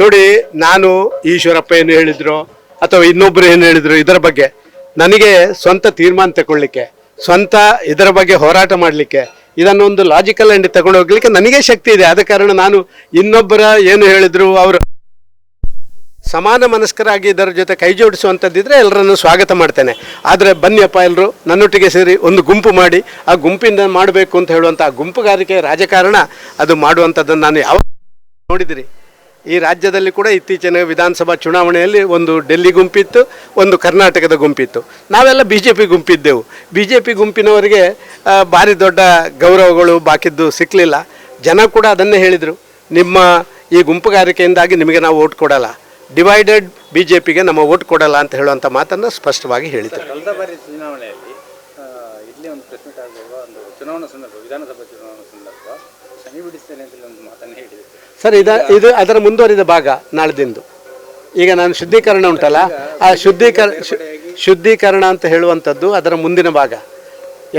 ನೋಡಿ, ನಾನು ಈಶ್ವರಪ್ಪ ಏನು ಹೇಳಿದ್ರು, ಅಥವಾ ಇನ್ನೊಬ್ರು ಏನು ಹೇಳಿದ್ರು, ಇದರ ಬಗ್ಗೆ ನನಗೆ ಸ್ವಂತ ತೀರ್ಮಾನ ತಗೊಳ್ಳಿಕ್ಕೆ, ಸ್ವಂತ ಇದರ ಬಗ್ಗೆ ಹೋರಾಟ ಮಾಡಲಿಕ್ಕೆ ಇದನ್ನೊಂದು ಲಾಜಿಕಲ್ ಅಂಡ್ ತಗೊಂಡು ಹೋಗ್ಲಿಕ್ಕೆ ನನಗೆ ಶಕ್ತಿ ಇದೆ. ಆದ ಕಾರಣ ನಾನು ಇನ್ನೊಬ್ಬರ ಏನು ಹೇಳಿದ್ರು, ಅವರು ಸಮಾನ ಮನಸ್ಕರಾಗಿ ಇದರ ಜೊತೆ ಕೈ ಜೋಡಿಸುವಂಥದ್ದಿದ್ರೆ ಎಲ್ಲರನ್ನು ಸ್ವಾಗತ ಮಾಡ್ತೇನೆ. ಆದರೆ ಬನ್ನಿಯಪ್ಪ ಎಲ್ಲರೂ ನನ್ನೊಟ್ಟಿಗೆ ಸೇರಿ ಒಂದು ಗುಂಪು ಮಾಡಿ, ಆ ಗುಂಪಿಂದ ಮಾಡಬೇಕು ಅಂತ ಹೇಳುವಂಥ ಗುಂಪುಗಾರಿಕೆ ರಾಜಕಾರಣ, ಅದು ಮಾಡುವಂಥದ್ದನ್ನು ನಾನು ಯಾವ ನೋಡಿದಿರಿ. ಈ ರಾಜ್ಯದಲ್ಲಿ ಕೂಡ ಇತ್ತೀಚಿನ ವಿಧಾನಸಭಾ ಚುನಾವಣೆಯಲ್ಲಿ ಒಂದು ಡೆಲ್ಲಿ ಗುಂಪಿತ್ತು, ಒಂದು ಕರ್ನಾಟಕದ ಗುಂಪಿತ್ತು. ನಾವೆಲ್ಲ ಬಿ ಜೆ ಪಿ ಗುಂಪಿದ್ದೆವು. ಬಿ ಜೆ ಪಿ ಗುಂಪಿನವರಿಗೆ ಭಾರಿ ದೊಡ್ಡ ಗೌರವಗಳು ಬಾಕಿದ್ದು ಸಿಕ್ಕಲಿಲ್ಲ ಜನ ಕೂಡ ಅದನ್ನೇ ಹೇಳಿದರು. ನಿಮ್ಮ ಈ ಗುಂಪುಗಾರಿಕೆಯಿಂದಾಗಿ ನಿಮಗೆ ನಾವು ಓಟ್ ಕೊಡಲ್ಲ. ಡಿವೈಡೆಡ್ ಬಿ ಜೆ ಪಿಗೆ ನಮ್ಮ ಓಟ್ ಕೊಡಲ್ಲ ಅಂತ ಹೇಳುವಂಥ ಮಾತನ್ನು ಸ್ಪಷ್ಟವಾಗಿ ಹೇಳಿದರು ಕಳೆದ ಬಾರಿ ಚುನಾವಣೆಯಲ್ಲಿ ಆ, ಇಲ್ಲಿ ಒಂದು ಪ್ರೆಸ್ ಮೀಟ್ ಆಗುವಾಗ ಒಂದು ಚುನಾವಣಾ ಸಂದರ್ಭ ವಿಧಾನಸಭಾ ಚುನಾವಣಾ ಸಂದರ್ಭ ಶನಿ ಬಿಡಿಸ್ತೇನೆ ಅಂತ ಒಂದು ಮಾತನ್ನು ಹೇಳಿದೆ. ಸರ್ ಇದ ಇದು ಅದರ ಮುಂದುವರಿದ ಭಾಗ ನಾಳ್ದಿಂದು ಈಗ ನಾನು ಶುದ್ಧೀಕರಣ ಉಂಟಲ್ಲ? ಆ ಶುದ್ಧೀಕರಣ ಶುದ್ಧೀಕರಣ ಅಂತ ಹೇಳುವಂಥದ್ದು ಅದರ ಮುಂದಿನ ಭಾಗ.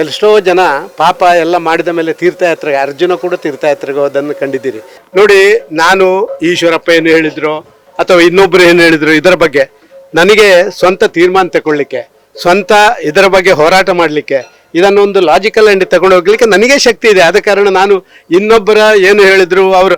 ಎಷ್ಟೋ ಜನ ಪಾಪ ಎಲ್ಲ ಮಾಡಿದ ಮೇಲೆ ತೀರ್ಥಯಾತ್ರೆಗೆ ಅರ್ಜುನ ಕೂಡ ತೀರ್ಥಯಾತ್ರೆಗೆ ಅದನ್ನು ಕಂಡಿದ್ದೀರಿ. ನೋಡಿ ನಾನು ಈಶ್ವರಪ್ಪ ಏನು ಹೇಳಿದ್ರು ಅಥವಾ ಇನ್ನೊಬ್ರು ಏನು ಹೇಳಿದ್ರು ಇದರ ಬಗ್ಗೆ ನನಗೆ ಸ್ವಂತ ತೀರ್ಮಾನ ತಗೊಳ್ಳಿಕ್ಕೆ ಸ್ವಂತ ಇದರ ಬಗ್ಗೆ ಹೋರಾಟ ಮಾಡಲಿಕ್ಕೆ ಇದನ್ನೊಂದು ಲಾಜಿಕಲ್ ಅಂಡ್ ತಗೊಂಡು ಹೋಗ್ಲಿಕ್ಕೆ ನನಗೆ ಶಕ್ತಿ ಇದೆ. ಆದ ಕಾರಣ ನಾನು ಇನ್ನೊಬ್ಬರ ಏನು ಹೇಳಿದ್ರು, ಅವರು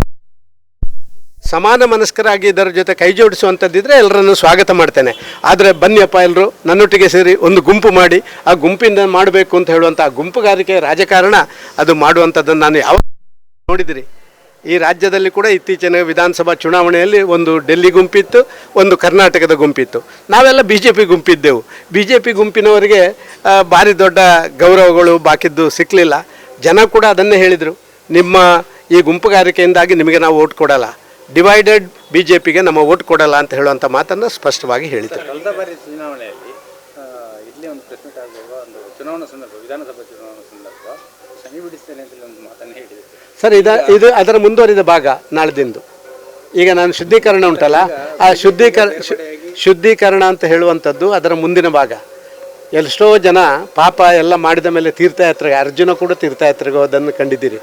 ಸಮಾನ ಮನಸ್ಕರಾಗಿ ಇದರ ಜೊತೆ ಕೈ ಜೋಡಿಸುವಂಥದ್ದಿದ್ರೆ ಎಲ್ಲರನ್ನು ಸ್ವಾಗತ ಮಾಡ್ತೇನೆ. ಆದರೆ ಬನ್ನಿಯಪ್ಪ ಎಲ್ಲರೂ ನನ್ನೊಟ್ಟಿಗೆ ಸೇರಿ ಒಂದು ಗುಂಪು ಮಾಡಿ, ಆ ಗುಂಪಿಂದ ಮಾಡಬೇಕು ಅಂತ ಹೇಳುವಂಥ ಆ ಗುಂಪುಗಾರಿಕೆ ರಾಜಕಾರಣ ಅದು ಮಾಡುವಂಥದ್ದನ್ನು ನಾನು ಯಾವ ನೋಡಿದಿರಿ? ಈ ರಾಜ್ಯದಲ್ಲಿ ಕೂಡ ಇತ್ತೀಚಿನ ವಿಧಾನಸಭಾ ಚುನಾವಣೆಯಲ್ಲಿ ಒಂದು ಡೆಲ್ಲಿ ಗುಂಪಿತ್ತು, ಒಂದು ಕರ್ನಾಟಕದ ಗುಂಪಿತ್ತು. ನಾವೆಲ್ಲ ಬಿ ಜೆ ಪಿ ಗುಂಪಿದ್ದೆವು. ಬಿ ಜೆ ಪಿ ಗುಂಪಿನವರಿಗೆ ಭಾರಿ ದೊಡ್ಡ ಗೌರವಗಳು ಬಾಕಿದ್ದು ಸಿಕ್ಕಲಿಲ್ಲ ಜನ ಕೂಡ ಅದನ್ನೇ ಹೇಳಿದರು. ನಿಮ್ಮ ಈ ಗುಂಪುಗಾರಿಕೆಯಿಂದಾಗಿ ನಿಮಗೆ ನಾವು ಓಟ್ ಕೊಡಲ್ಲ. ಡಿವೈಡೆಡ್ ಬಿ ಜೆ ಪಿಗೆ ನಮ್ಮ ಓಟ್ ಕೊಡಲ್ಲ ಅಂತ ಹೇಳುವಂಥ ಮಾತನ್ನು ಸ್ಪಷ್ಟವಾಗಿ ಹೇಳಿದರು ಕಳೆದ ಬಾರಿ ಚುನಾವಣೆಯಲ್ಲಿ ಆ, ಇಲ್ಲಿ ಒಂದು ಪ್ರೆಸ್ ಮೀಟ್ ಆಗುವಾಗ ಒಂದು ಚುನಾವಣಾ ಸಂದರ್ಭ ವಿಧಾನಸಭಾ ಚುನಾವಣಾ ಸಂದರ್ಭ ಶನಿ ಬಿಡಿಸ್ತೇನೆ ಅಂತ ಒಂದು ಮಾತನ್ನು ಹೇಳಿದೆ ಸರ್ ಇದು ಇದು ಅದರ ಮುಂದುವರಿದ ಭಾಗ ನಾಳ್ದಿಂದು ಈಗ ನಾನು ಶುದ್ಧೀಕರಣ ಉಂಟಲ್ಲ ಆ ಶುದ್ಧೀಕರಣ ಶುದ್ಧೀಕರಣ ಅಂತ ಹೇಳುವಂಥದ್ದು ಅದರ ಮುಂದಿನ ಭಾಗ. ಎಷ್ಟೋ ಜನ ಪಾಪ ಎಲ್ಲ ಮಾಡಿದ ಮೇಲೆ ತೀರ್ಥಯಾತ್ರೆಗೆ ಅರ್ಜುನ ಕೂಡ ತೀರ್ಥಯಾತ್ರೆಗೆ ಹೋದನ್ನು ಕಂಡಿದ್ದೀರಿ.